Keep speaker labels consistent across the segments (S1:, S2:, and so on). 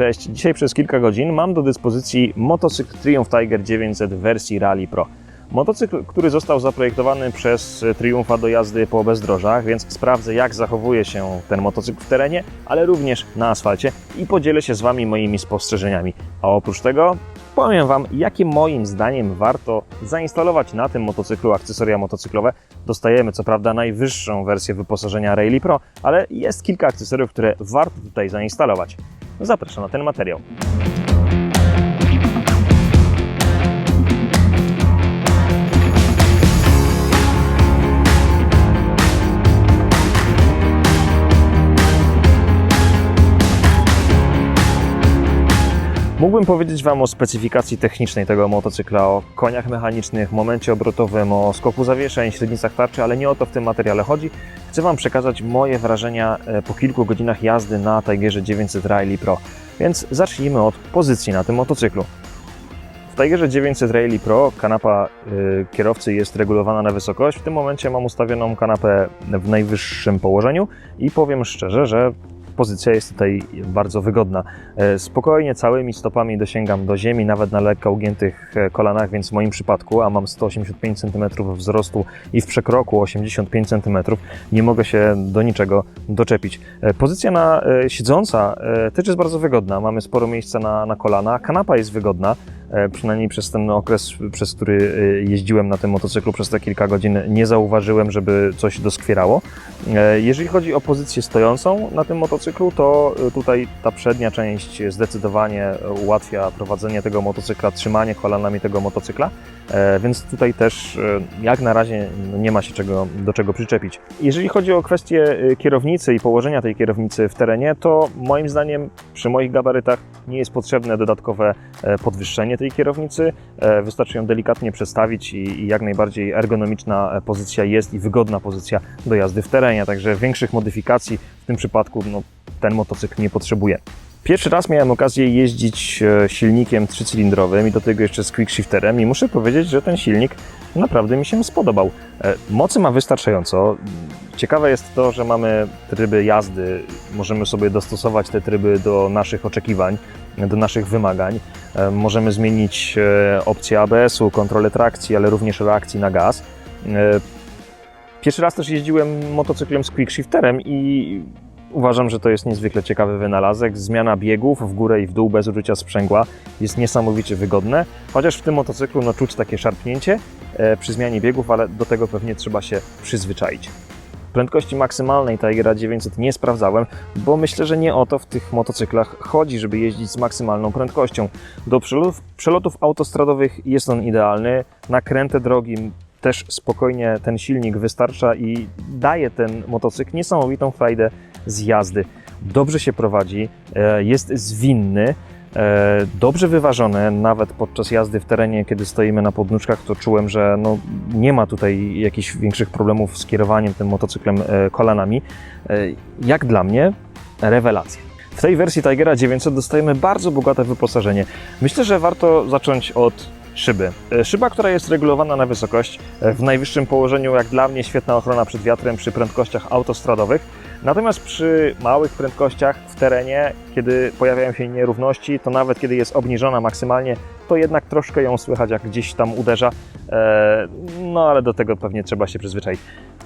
S1: Cześć, dzisiaj przez kilka godzin mam do dyspozycji motocykl Triumph Tiger 900 w wersji Rally Pro. Motocykl, który został zaprojektowany przez Triumpha do jazdy po bezdrożach, więc sprawdzę jak zachowuje się ten motocykl w terenie, ale również na asfalcie i podzielę się z Wami moimi spostrzeżeniami. A oprócz tego powiem Wam, jakie moim zdaniem warto zainstalować na tym motocyklu akcesoria motocyklowe. Dostajemy co prawda najwyższą wersję wyposażenia Rally Pro, ale jest kilka akcesoriów, które warto tutaj zainstalować. Zapraszam na ten materiał. Mógłbym powiedzieć Wam o specyfikacji technicznej tego motocykla, o koniach mechanicznych, momencie obrotowym, o skoku zawieszeń, średnicach tarczy, ale nie o to w tym materiale chodzi. Chcę Wam przekazać moje wrażenia e, po kilku godzinach jazdy na Tigerze 900 Rally Pro. Więc zacznijmy od pozycji na tym motocyklu. W Tigerze 900 Rally Pro kanapa y, kierowcy jest regulowana na wysokość. W tym momencie mam ustawioną kanapę w najwyższym położeniu i powiem szczerze, że pozycja jest tutaj bardzo wygodna. E, Spokojnie całymi stopami dosięgam do ziemi, nawet na lekko ugiętych e, kolanach, więc w moim przypadku, a mam 185 cm wzrostu i w przekroku 85 cm, nie mogę się do niczego doczepić. E, Pozycja na siedząca też jest bardzo wygodna. Mamy sporo miejsca na, na kolana. Kanapa jest wygodna. E, Przynajmniej przez ten okres, przez który e, jeździłem na tym motocyklu przez te kilka godzin, nie zauważyłem, żeby coś doskwierało. E, Jeżeli chodzi o pozycję stojącą na tym motocyklu, to tutaj ta przednia część zdecydowanie ułatwia prowadzenie tego motocykla, trzymanie kolanami tego motocykla, więc tutaj też jak na razie nie ma się czego, do czego przyczepić. Jeżeli chodzi o kwestię kierownicy i położenia tej kierownicy w terenie, to moim zdaniem przy moich gabarytach nie jest potrzebne dodatkowe podwyższenie tej kierownicy. E, Wystarczy ją delikatnie przestawić i, jak najbardziej ergonomiczna e, pozycja jest i wygodna pozycja do jazdy w terenie. Także większych modyfikacji w tym przypadku no, ten motocykl nie potrzebuje. Pierwszy raz miałem okazję jeździć e, silnikiem trzycylindrowym i do tego jeszcze z quickshifterem i muszę powiedzieć, że ten silnik naprawdę mi się spodobał. E, Mocy ma wystarczająco. Ciekawe jest to, że mamy tryby jazdy, możemy sobie dostosować te tryby do naszych oczekiwań, do naszych wymagań. E, Możemy zmienić e, opcję ABS-u, kontrolę trakcji, ale również reakcji na gaz. Pierwszy raz też jeździłem motocyklem z quickshifterem i uważam, że to jest niezwykle ciekawy wynalazek. Zmiana biegów w górę i w dół bez użycia sprzęgła jest niesamowicie wygodne, chociaż w tym motocyklu no, czuć takie szarpnięcie e, przy zmianie biegów, ale do tego pewnie trzeba się przyzwyczaić. Prędkości maksymalnej Tigera 900 nie sprawdzałem, bo myślę, że nie o to w tych motocyklach chodzi, żeby jeździć z maksymalną prędkością. Do przelotów, przelotów autostradowych jest on idealny, na kręte drogi też spokojnie ten silnik wystarcza i daje ten motocykl niesamowitą frajdę z jazdy. Dobrze się prowadzi, e, jest zwinny, e, dobrze wyważony, nawet podczas jazdy w terenie, kiedy stoimy na podnóżkach, to czułem, że no, nie ma tutaj jakichś większych problemów z kierowaniem tym motocyklem e, kolanami. Jak dla mnie, rewelacja. W tej wersji Tigera 900 dostajemy bardzo bogate wyposażenie. Myślę, że warto zacząć od szyby. Szyba, która jest regulowana na wysokość, w najwyższym położeniu, jak dla mnie, świetna ochrona przed wiatrem przy prędkościach autostradowych. Natomiast przy małych prędkościach w terenie, kiedy pojawiają się nierówności, to nawet kiedy jest obniżona maksymalnie, to jednak troszkę ją słychać, jak gdzieś tam uderza. E, No ale do tego pewnie trzeba się przyzwyczaić.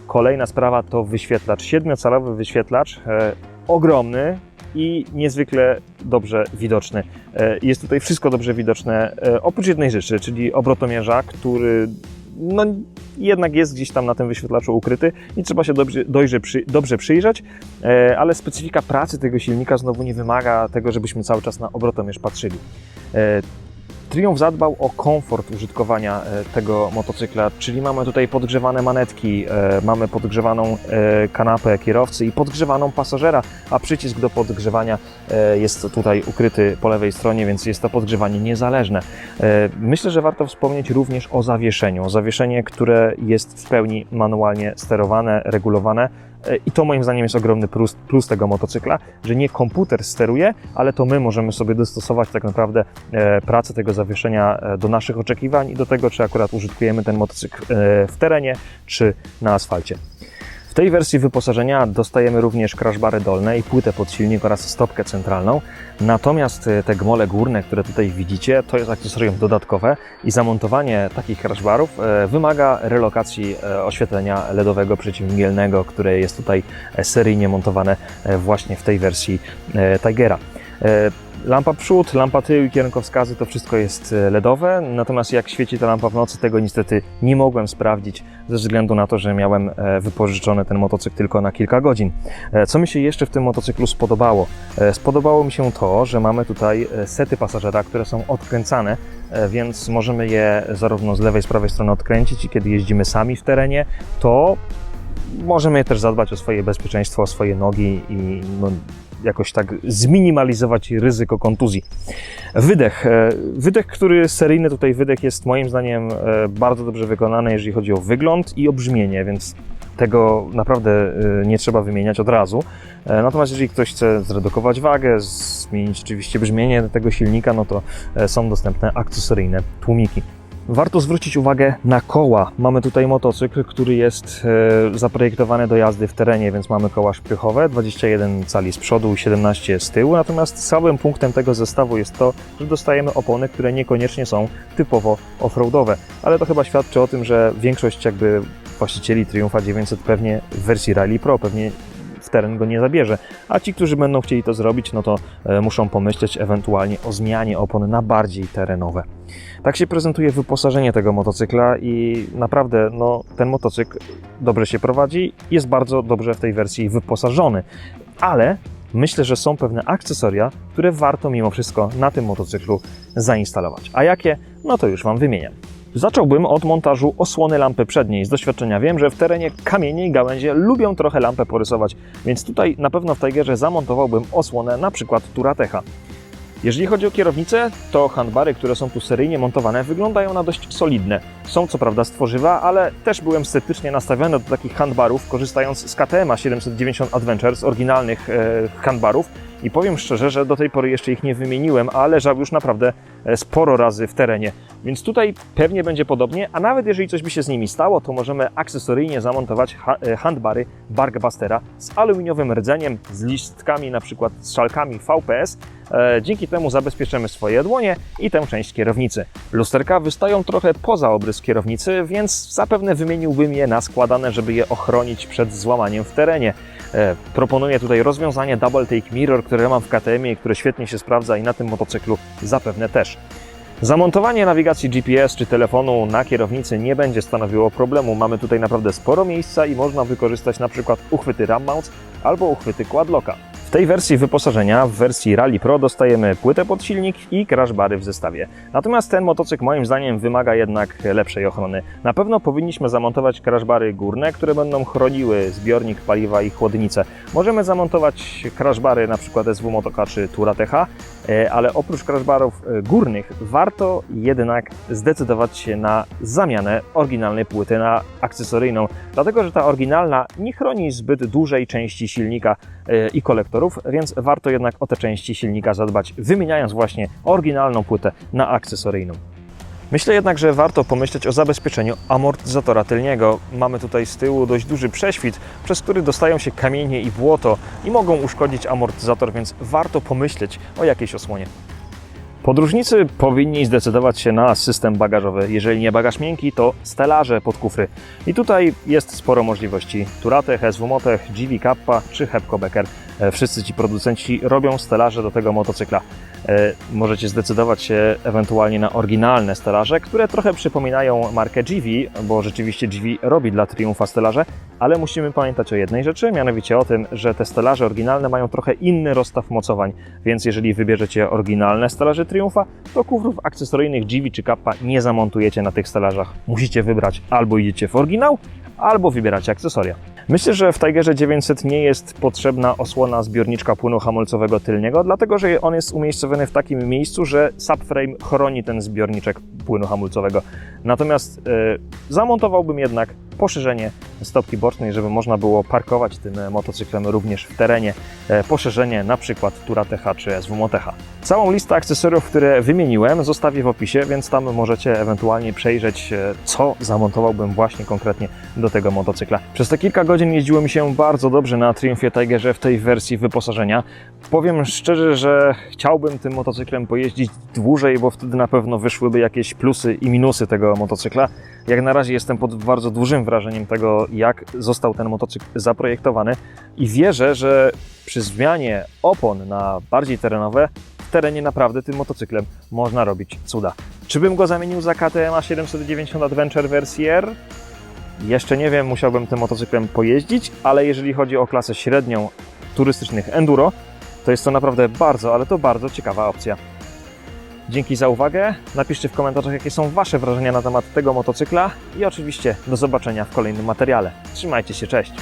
S1: Kolejna sprawa to wyświetlacz. Siedmiocalowy wyświetlacz, e, ogromny, i niezwykle dobrze widoczny. E, Jest tutaj wszystko dobrze widoczne, oprócz jednej rzeczy, czyli obrotomierza, który no, jednak jest gdzieś tam na tym wyświetlaczu ukryty i trzeba się dobrze, przy, dobrze przyjrzeć, e, ale specyfika pracy tego silnika znowu nie wymaga tego, żebyśmy cały czas na obrotomierz patrzyli. E, Triumph zadbał o komfort użytkowania e, tego motocykla, czyli mamy tutaj podgrzewane manetki, e, mamy podgrzewaną e, kanapę kierowcy i podgrzewaną pasażera, a przycisk do podgrzewania jest tutaj ukryty po lewej stronie, więc jest to podgrzewanie niezależne. Myślę, że warto wspomnieć również o zawieszeniu. Zawieszenie, które jest w pełni manualnie sterowane, regulowane. I to moim zdaniem jest ogromny plus, plus tego motocykla, że nie komputer steruje, ale to my możemy sobie dostosować tak naprawdę e, pracę tego zawieszenia e, do naszych oczekiwań i do tego, czy akurat użytkujemy ten motocykl e, w terenie, czy na asfalcie. W tej wersji wyposażenia dostajemy również crashbary dolne i płytę pod silnik oraz stopkę centralną. Natomiast e, te gmole górne, które tutaj widzicie, to jest akcesorium dodatkowe i zamontowanie takich crashbarów e, wymaga relokacji e, oświetlenia LEDowego przeciwmgielnego, które jest tutaj seryjnie montowane właśnie w tej wersji Tigera. Lampa przód, lampa tył i kierunkowskazy to wszystko jest e, LEDowe, natomiast jak świeci ta lampa w nocy, tego niestety nie mogłem sprawdzić ze względu na to, że miałem e, wypożyczony ten motocykl tylko na kilka godzin. E, Co mi się jeszcze w tym motocyklu spodobało? Spodobało mi się to, że mamy tutaj sety pasażera, które są odkręcane, więc możemy je zarówno z lewej, z prawej strony odkręcić i kiedy jeździmy sami w terenie, to możemy też zadbać o swoje bezpieczeństwo, o swoje nogi i no, jakoś tak zminimalizować ryzyko kontuzji. Wydech. E, Wydech, który seryjny tutaj wydech jest moim zdaniem e, bardzo dobrze wykonany, jeżeli chodzi o wygląd i o brzmienie, więc tego naprawdę e, nie trzeba wymieniać od razu. Natomiast jeżeli ktoś chce zredukować wagę, zmienić oczywiście brzmienie tego silnika, no to są dostępne akcesoryjne tłumiki. Warto zwrócić uwagę na koła. Mamy tutaj motocykl, który jest e, zaprojektowany do jazdy w terenie, więc mamy koła szprychowe, 21 cali z przodu i 17 z tyłu. Natomiast całym punktem tego zestawu jest to, że dostajemy opony, które niekoniecznie są typowo offroadowe. Ale to chyba świadczy o tym, że większość jakby właścicieli Triumfa 900 pewnie w wersji Rally Pro pewnie teren go nie zabierze. A ci, którzy będą chcieli to zrobić, no to e, muszą pomyśleć ewentualnie o zmianie opon na bardziej terenowe. Tak się prezentuje wyposażenie tego motocykla i naprawdę no, ten motocykl dobrze się prowadzi, jest bardzo dobrze w tej wersji wyposażony, ale myślę, że są pewne akcesoria, które warto mimo wszystko na tym motocyklu zainstalować. A jakie? No to już Wam wymienię. Zacząłbym od montażu osłony lampy przedniej. Z doświadczenia wiem, że w terenie kamienie i gałęzie lubią trochę lampę porysować, więc tutaj na pewno w Tigerze zamontowałbym osłonę na przykład Turatecha. Jeżeli chodzi o kierownicę, to handbary, które są tu seryjnie montowane, wyglądają na dość solidne. Są co prawda z tworzywa, ale też byłem sceptycznie nastawiony do takich handbarów, korzystając z KTM 790 Adventure, z oryginalnych e, handbarów. I powiem szczerze, że do tej pory jeszcze ich nie wymieniłem, a leżał już naprawdę e, sporo razy w terenie. Więc tutaj pewnie będzie podobnie, a nawet jeżeli coś by się z nimi stało, to możemy akcesoryjnie zamontować e, handbary Barkbustera z aluminiowym rdzeniem, z listkami, na przykład z szalkami VPS. E, Dzięki temu zabezpieczymy swoje dłonie i tę część kierownicy. Lusterka wystają trochę poza obrys kierownicy, więc zapewne wymieniłbym je na składane, żeby je ochronić przed złamaniem w terenie. E, Proponuję tutaj rozwiązanie Double Take Mirror, które mam w KTM i które świetnie się sprawdza i na tym motocyklu zapewne też. Zamontowanie nawigacji GPS czy telefonu na kierownicy nie będzie stanowiło problemu. Mamy tutaj naprawdę sporo miejsca i można wykorzystać na przykład uchwyty Ram Mounts albo uchwyty Quadlocka. Tej wersji wyposażenia, w wersji Rally Pro dostajemy płytę pod silnik i crashbary w zestawie. Natomiast ten motocykl moim zdaniem wymaga jednak lepszej ochrony. Na pewno powinniśmy zamontować crashbary górne, które będą chroniły zbiornik paliwa i chłodnicę. Możemy zamontować crashbary przykład SW Motoka czy Turatecha, E, ale oprócz crashbarów e, górnych warto jednak zdecydować się na zamianę oryginalnej płyty na akcesoryjną, dlatego że ta oryginalna nie chroni zbyt dużej części silnika e, i kolektorów, więc warto jednak o te części silnika zadbać, wymieniając właśnie oryginalną płytę na akcesoryjną. Myślę jednak, że warto pomyśleć o zabezpieczeniu amortyzatora tylniego. Mamy tutaj z tyłu dość duży prześwit, przez który dostają się kamienie i błoto i mogą uszkodzić amortyzator, więc warto pomyśleć o jakiejś osłonie. Podróżnicy powinni zdecydować się na system bagażowy. Jeżeli nie bagaż miękki, to stelaże pod kufry. I tutaj jest sporo możliwości. Turatech, SW Motech, GV Kappa czy Hepco Becker. E, Wszyscy ci producenci robią stelaże do tego motocykla. E, Możecie zdecydować się ewentualnie na oryginalne stelaże, które trochę przypominają markę GV, bo rzeczywiście GV robi dla Triumfa stelaże, ale musimy pamiętać o jednej rzeczy, mianowicie o tym, że te stelaże oryginalne mają trochę inny rozstaw mocowań, więc jeżeli wybierzecie oryginalne stelaże Triumfa, to kufrów akcesoryjnych GV czy Kappa nie zamontujecie na tych stelażach. Musicie wybrać albo idziecie w oryginał, albo wybieracie akcesoria. Myślę, że w Tigerze 900 nie jest potrzebna osłona zbiorniczka płynu hamulcowego tylniego, dlatego że on jest umiejscowiony w takim miejscu, że subframe chroni ten zbiorniczek płynu hamulcowego. Natomiast e, zamontowałbym jednak poszerzenie stopki bocznej, żeby można było parkować tym motocyklem również w terenie. E, Poszerzenie na przykład Tura TH czy SW Motecha. Całą listę akcesoriów, które wymieniłem, zostawię w opisie, więc tam możecie ewentualnie przejrzeć, e, co zamontowałbym właśnie konkretnie do tego motocykla. Przez te kilka godzin jeździło mi się bardzo dobrze na Triumphie Tigerze w tej wersji wyposażenia. Powiem szczerze, że chciałbym tym motocyklem pojeździć dłużej, bo wtedy na pewno wyszłyby jakieś plusy i minusy tego motocykla. Jak na razie jestem pod bardzo dużym wrażeniem tego, jak został ten motocykl zaprojektowany i wierzę, że przy zmianie opon na bardziej terenowe w terenie naprawdę tym motocyklem można robić cuda. Czy bym go zamienił za KTM 790 Adventure wersji R? Jeszcze nie wiem, musiałbym tym motocyklem pojeździć, ale jeżeli chodzi o klasę średnią turystycznych enduro, to jest to naprawdę bardzo, ale to bardzo ciekawa opcja. Dzięki za uwagę. Napiszcie w komentarzach, jakie są Wasze wrażenia na temat tego motocykla i oczywiście do zobaczenia w kolejnym materiale. Trzymajcie się, cześć!